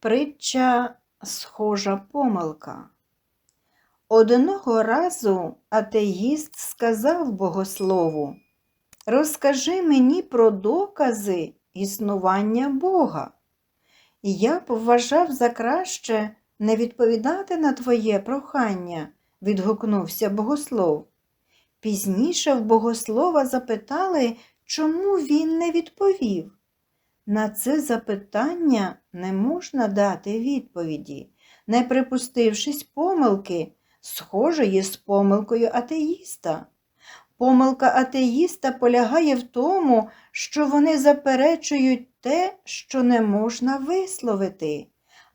Притча схожа помилка. Одного разу атеїст сказав богослову, розкажи мені про докази існування Бога. Я б вважав за краще не відповідати на твоє прохання, відгукнувся богослов. Пізніше в богослова запитали, чому він не відповів. На це запитання не можна дати відповіді, не припустившись помилки, схожої з помилкою атеїста. Помилка атеїста полягає в тому, що вони заперечують те, що не можна висловити,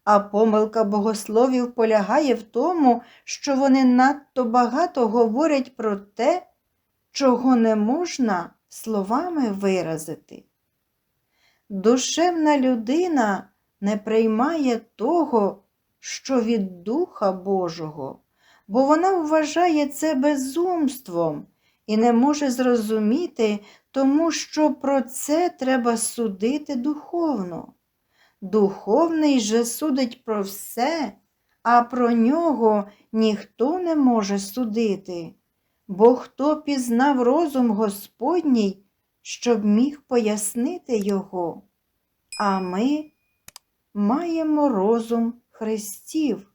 а помилка богословів полягає в тому, що вони надто багато говорять про те, чого не можна словами виразити. Душевна людина не приймає того, що від Духа Божого, бо вона вважає це безумством і не може зрозуміти, тому що про це треба судити духовно. Духовний же судить про все, а про нього ніхто не може судити, бо хто пізнав розум Господній, щоб міг пояснити його. А ми маємо розум Христів.